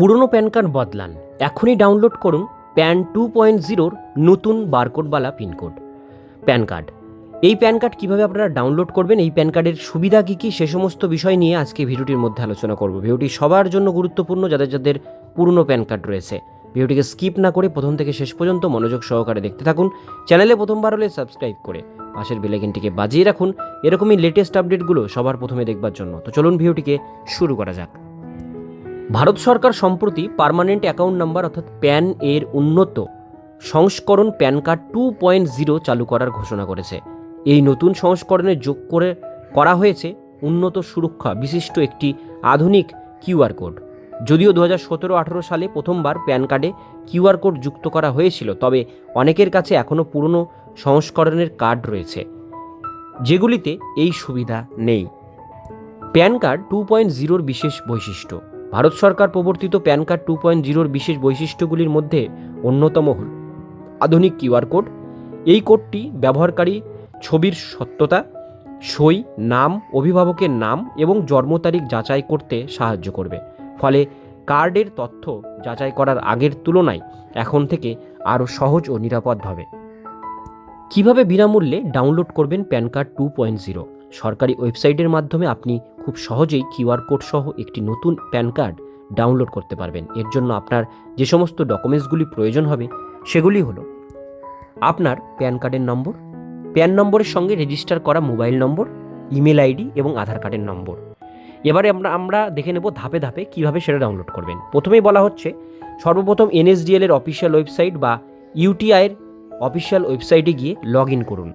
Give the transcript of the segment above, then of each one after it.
পুরনো PAN card বদলান। এখনই ডাউনলোড করুন প্যান টু পয়েন্ট জিরোর নতুন বারকোডওয়ালা পিনকোড প্যান কার্ড। এই প্যান কার্ড কীভাবে আপনারা ডাউনলোড করবেন, এই প্যান কার্ডের সুবিধা কী কী, সে সমস্ত বিষয় নিয়ে আজকে ভিডিওটির মধ্যে আলোচনা করব। ভিডিওটি সবার জন্য গুরুত্বপূর্ণ, যাদের যাদের পুরনো প্যান কার্ড রয়েছে। ভিডিওটিকে স্কিপ না করে প্রথম থেকে শেষ পর্যন্ত মনোযোগ সহকারে দেখতে থাকুন। চ্যানেলে প্রথমবার হলে সাবস্ক্রাইব করে পাশের বেলাইকিনটিকে বাজিয়ে রাখুন। এরকমই লেটেস্ট আপডেটগুলো সবার প্রথমে দেখবার জন্য। তো চলুন ভিডিওটিকে শুরু করা যাক। ভারত সরকার সম্প্রতি পার্মানেন্ট অ্যাকাউন্ট নাম্বার অর্থাৎ প্যান এর উন্নত সংস্করণ PAN card two point zero চালু করার ঘোষণা করেছে। এই নতুন সংস্করণে যোগ করে করা হয়েছে উন্নত সুরক্ষা বিশিষ্ট একটি আধুনিক কিউআর কোড। যদিও দু হাজার সতেরো আঠেরো সালে প্রথমবার প্যান কার্ডে কিউআর কোড যুক্ত করা হয়েছিল, তবে অনেকের কাছে এখনও পুরনো সংস্করণের কার্ড রয়েছে, যেগুলিতে এই সুবিধা নেই। প্যান কার্ড টু পয়েন্ট জিরোর বিশেষ বৈশিষ্ট্য ভারত সরকার প্রবর্তিত প্যান কার্ড টু পয়েন্ট জিরোর বিশেষ বৈশিষ্ট্যগুলির মধ্যে অন্যতম হল আধুনিক কিউআর কোড। এই কোডটি ব্যবহারকারী ছবির সত্যতা, সই, নাম, অভিভাবকের নাম এবং জন্ম তারিখ যাচাই করতে সাহায্য করবে। ফলে কার্ডের তথ্য যাচাই করার আগের তুলনায় এখন থেকে আরও সহজ ও নিরাপদভাবে কীভাবে বিনামূল্যে ডাউনলোড করবেন PAN card two point zero? সরকারি ওয়েবসাইটের মাধ্যমে আপনি খুব সহজেই কিউআর কোড সহ একটি নতুন প্যান কার্ড ডাউনলোড করতে পারবেন। এর জন্য আপনার যে সমস্ত ডকুমেন্টসগুলি প্রয়োজন হবে, সেগুলি হলো আপনার প্যান কার্ডের নম্বর, প্যান নম্বরের সঙ্গে রেজিস্টার করা মোবাইল নম্বর, ইমেল আইডি এবং আধার কার্ডের নম্বর। এবারে আমরা আমরা দেখে নেব ধাপে ধাপে কীভাবে সেটা ডাউনলোড করবেন। প্রথমেই বলা হচ্ছে, সর্বপ্রথম এনএসডিএল এর অফিসিয়াল ওয়েবসাইট বা ইউটিআইয়ের অফিসিয়াল ওয়েবসাইটে গিয়ে লগ ইন করুন।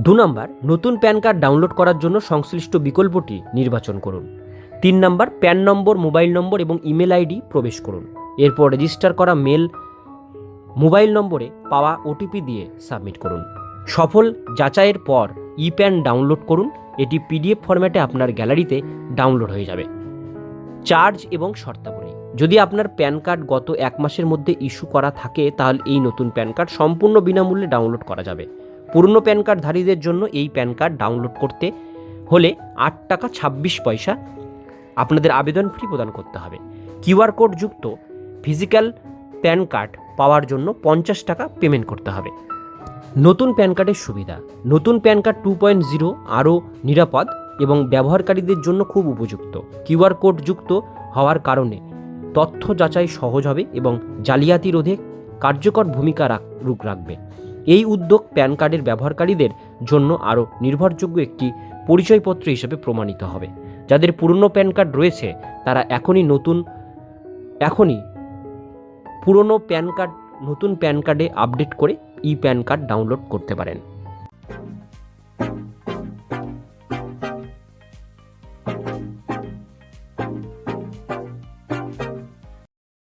দু নম্বর, নতুন প্যান কার্ড ডাউনলোড করার জন্য সংশ্লিষ্ট বিকল্পটি নির্বাচন করুন। তিন নম্বর, প্যান নম্বর, মোবাইল নম্বর এবং ইমেল আইডি প্রবেশ করুন। এরপর রেজিস্টার করা মেল, মোবাইল নম্বরে পাওয়া ওটিপি দিয়ে সাবমিট করুন। সফল যাচাইয়ের পর ই প্যান ডাউনলোড করুন। এটি পিডিএফ ফরম্যাটে আপনার গ্যালারিতে ডাউনলোড হয়ে যাবে। চার্জ এবং শর্তাবলী। যদি আপনার প্যান কার্ড গত এক মাসের মধ্যে ইস্যু করা থাকে, তাহলে এই নতুন প্যান কার্ড সম্পূর্ণ বিনামূল্যে ডাউনলোড করা যাবে। পুরনো প্যান কার্ডধারীদের জন্য এই প্যান কার্ড ডাউনলোড করতে হলে আট টাকা ছাব্বিশ পয়সা আপনাদের আবেদন ফি প্রদান করতে হবে। কিউআর কোড যুক্ত ফিজিক্যাল প্যান কার্ড পাওয়ার জন্য পঞ্চাশ টাকা পেমেন্ট করতে হবে। নতুন প্যান কার্ডের সুবিধা, নতুন PAN card two point zero আরও নিরাপদ এবং ব্যবহারকারীদের জন্য খুব উপযুক্ত। কিউআর কোড যুক্ত হওয়ার কারণে তথ্য যাচাই সহজ হবে এবং জালিয়াতি রোধে কার্যকর ভূমিকা রাখ রাখবে। এই উদ্যোগ প্যান কার্ডের ব্যবহারকারীদের জন্য আরও নির্ভরযোগ্য একটি পরিচয়পত্র হিসেবে প্রমাণিত হবে। যাদের পুরনো প্যান কার্ড রয়েছে, তারা এখনই নতুন, এখনই পুরনো প্যান কার্ড, নতুন প্যান কার্ডে আপডেট করে ই প্যান কার্ড ডাউনলোড করতে পারেন।